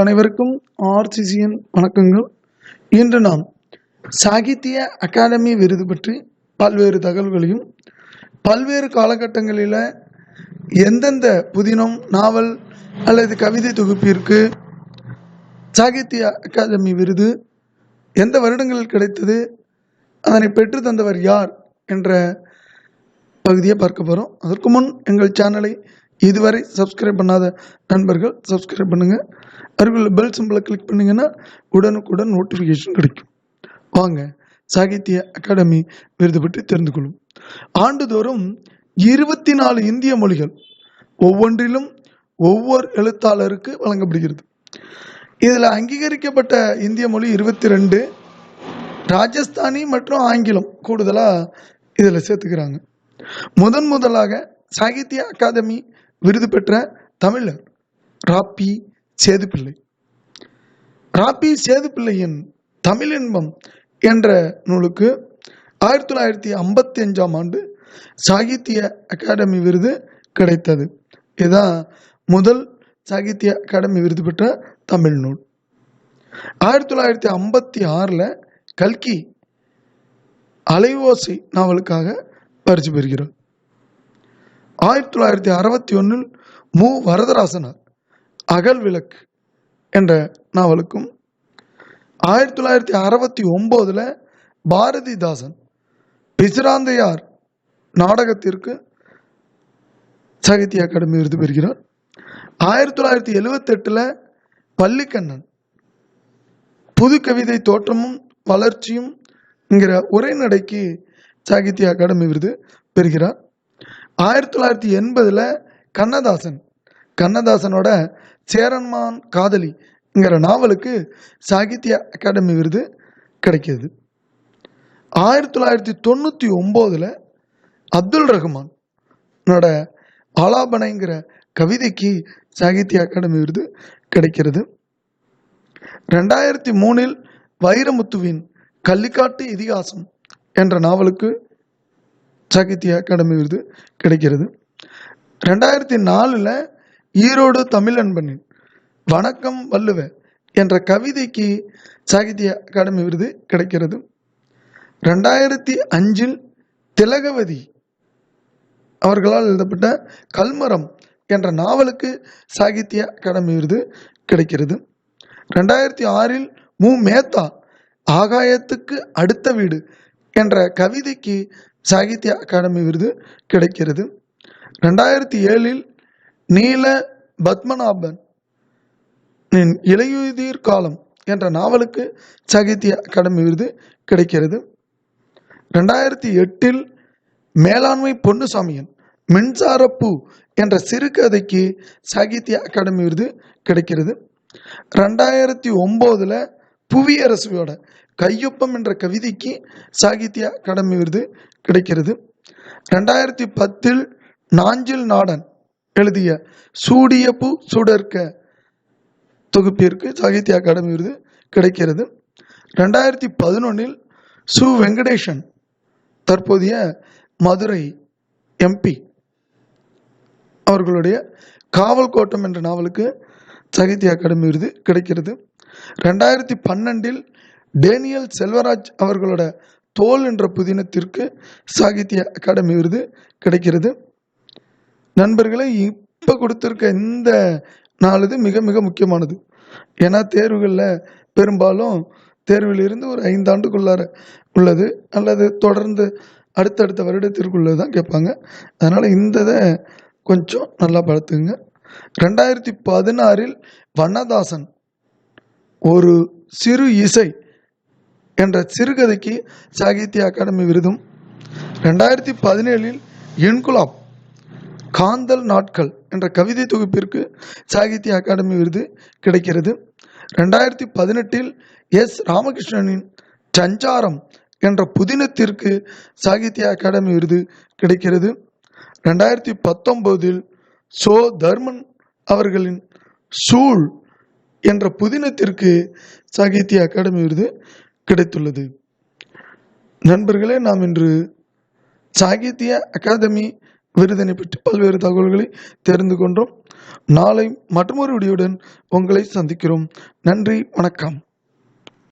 அனைவருக்கும் ஆர்சிசியின் வணக்கங்கள். இன்று நாம் சாகித்ய அகாடமி விருது பற்றி பல்வேறு தகவல்களையும் பல்வேறு காலகட்டங்களில் எந்தெந்த புதினம் நாவல் அல்லது கவிதை தொகுப்பிற்கு சாகித்ய அகாதமி விருது எந்த வருடங்களில் கிடைத்தது அதனை பெற்று தந்தவர் யார் என்ற பகுதியை பார்க்க போகிறோம் அதற்கு முன் எங்கள் சேனலை இதுவரை சப்ஸ்கிரைப் பண்ணாத நண்பர்கள் சப்ஸ்கிரைப் பண்ணுங்கள் அருகில் பெல் சிம்பிளை கிளிக் பண்ணிங்கன்னா உடனுக்குடன் நோட்டிஃபிகேஷன் கிடைக்கும். வாங்க சாகித்ய அகாடமி விருது பற்றி தெரிந்து கொள்ளும் ஆண்டுதோறும் இருபத்தி நாலு இந்திய மொழிகள் ஒவ்வொன்றிலும் ஒவ்வொரு எழுத்தாளருக்கு வழங்கப்படுகிறது. இதில் அங்கீகரிக்கப்பட்ட இந்திய மொழி இருபத்தி ரெண்டு ராஜஸ்தானி மற்றும் ஆங்கிலம் கூடுதலாக இதில் சேர்த்துக்கிறாங்க. முதன் முதலாக சாகித்ய அகாதமி விருது பெற்ற தமிழர் ராப்பி சேதுப்பிள்ளை. ராப்பி சேதுப்பிள்ளையின் தமிழின்பம் என்ற நூலுக்கு ஆயிரத்தி தொள்ளாயிரத்தி ஐம்பத்தி அஞ்சாம் ஆண்டு சாகித்ய அகாடமி விருது கிடைத்தது. இதுதான் முதல் சாகித்ய அகாடமி விருது பெற்ற தமிழ் நூல். ஆயிரத்தி தொள்ளாயிரத்தி ஐம்பத்தி ஆறில் கல்கி அலைவோசை நாவலுக்காக பரிசு பெறுகிறார். ஆயிரத்தி தொள்ளாயிரத்தி அறுபத்தி ஒன்றில் மு. வரதராசனார் அகல் விளக்கு என்ற நாவலுக்கும் ஆயிரத்தி தொள்ளாயிரத்தி அறுபத்தி ஒம்போதில் பாரதிதாசன் பிசிராந்தையார் நாடகத்திற்கு சாகித்ய அகாடமி விருது பெறுகிறார். ஆயிரத்தி தொள்ளாயிரத்தி எழுவத்தெட்டில் பள்ளிக்கண்ணன் புது கவிதை தோற்றமும் வளர்ச்சியும் என்கிற உரைநடைக்கு சாகித்ய அகாடமி விருது பெறுகிறார். ஆயிரத்தி தொள்ளாயிரத்தி எண்பதில் கண்ணதாசன். கண்ணதாசனோட சேரன்மான் காதலிங்கிற நாவலுக்கு சாகித்ய அகாடமி விருது கிடைக்கிது. ஆயிரத்தி தொள்ளாயிரத்தி தொண்ணூற்றி ஒம்போதில் அப்துல் ரஹ்மானோட ஆலாபனைங்கிற கவிதைக்கு சாகித்ய அகாடமி விருது கிடைக்கிறது. ரெண்டாயிரத்தி மூணில் வைரமுத்துவின் கள்ளிக்காட்டு இதிகாசம் என்ற நாவலுக்கு சாகித்ய அகாடமி விருது கிடைக்கிறது. ரெண்டாயிரத்தி நாலில் ஈரோடு தமிழ் அன்பனின் வணக்கம் வள்ளுவ என்ற கவிதைக்கு சாகித்ய அகாடமி விருது கிடைக்கிறது. ரெண்டாயிரத்தி அஞ்சில் திலகவதி அவர்களால் எழுதப்பட்ட கல்மரம் என்ற நாவலுக்கு சாகித்ய அகாடமி விருது கிடைக்கிறது. ரெண்டாயிரத்தி ஆறில் மு. மேத்தா ஆகாயத்துக்கு அடுத்த வீடு என்ற கவிதைக்கு சாகித்ய அகாடமி விருது கிடைக்கிறது. ரெண்டாயிரத்தி ஏழில் நீல பத்மநாபன் இலையுதிர் காலம் என்ற நாவலுக்கு சாகித்ய அகாடமி விருது கிடைக்கிறது. ரெண்டாயிரத்தி எட்டில் மேலாண்மை பொன்னுசாமியன் மின்சாரப்பூ என்ற சிறுகதைக்கு சாகித்ய அகாடமி விருது கிடைக்கிறது. ரெண்டாயிரத்தி ஒம்போதில் புவியரசுவோட கையொப்பம் என்ற கவிதைக்கு சாகித்ய அகாடமி விருது கிடைக்கிறது. ரெண்டாயிரத்தி பத்தில் நாஞ்சில் நாடன் எழுதிய சூடிய பூ சுடர்க்க தொகுப்பிற்கு சாகித்ய அகாடமி விருது கிடைக்கிறது. ரெண்டாயிரத்தி பதினொன்னில் சு. வெங்கடேஷன் தற்போதைய மதுரை எம்பி அவர்களுடைய காவல் கோட்டம் என்ற நாவலுக்கு சாகித்ய அகாடமி விருது கிடைக்கிறது. ரெண்டாயிரத்தி பன்னெண்டில் டேனியல் செல்வராஜ் அவர்களோட தோல் என்ற புதினத்திற்கு சாகித்ய அகாடமி விருது கிடைக்கிறது. நண்பர்களை இப்போ கொடுத்துருக்க இந்த நாள் மிக மிக முக்கியமானது. ஏன்னா தேர்வுகளில் பெரும்பாலும் தேர்வில் இருந்து ஒரு ஐந்தாண்டுக்குள்ளார உள்ளது. அல்லது தொடர்ந்து அடுத்தடுத்த வருடத்திற்குள்ளே தான் கேட்பாங்க. அதனால் இந்த இதை கொஞ்சம் நல்லா பார்த்துங்க. ரெண்டாயிரத்தி பதினாறில் வண்ணதாசன் ஒரு சிறு இசை என்ற சிறுகதைக்கு சாகித்ய அகாடமி விருதும். ரெண்டாயிரத்தி பதினேழில் இன்குலாப் காந்தல் நாட்கள் என்ற கவிதை தொகுப்பிற்கு சாகித்ய அகாடமி விருது கிடைக்கிறது. ரெண்டாயிரத்தி பதினெட்டில் எஸ். ராமகிருஷ்ணனின் சஞ்சாரம் என்ற புதினத்திற்கு சாகித்ய அகாடமி விருது கிடைக்கிறது. ரெண்டாயிரத்தி பத்தொம்போதில் சோ. தர்மன் அவர்களின் சூழ் என்ற புதினத்திற்கு சாகித்ய அகாடமி விருது கிடைத்துள்ளது. நண்பர்களே நாம் இன்று சாகித்ய அகாதமி விருதினை பற்றி பல்வேறு தகவல்களை தெரிந்து கொண்டோம். நாளை மற்றொரு விடியுடன் உங்களை சந்திக்கிறோம். நன்றி வணக்கம்.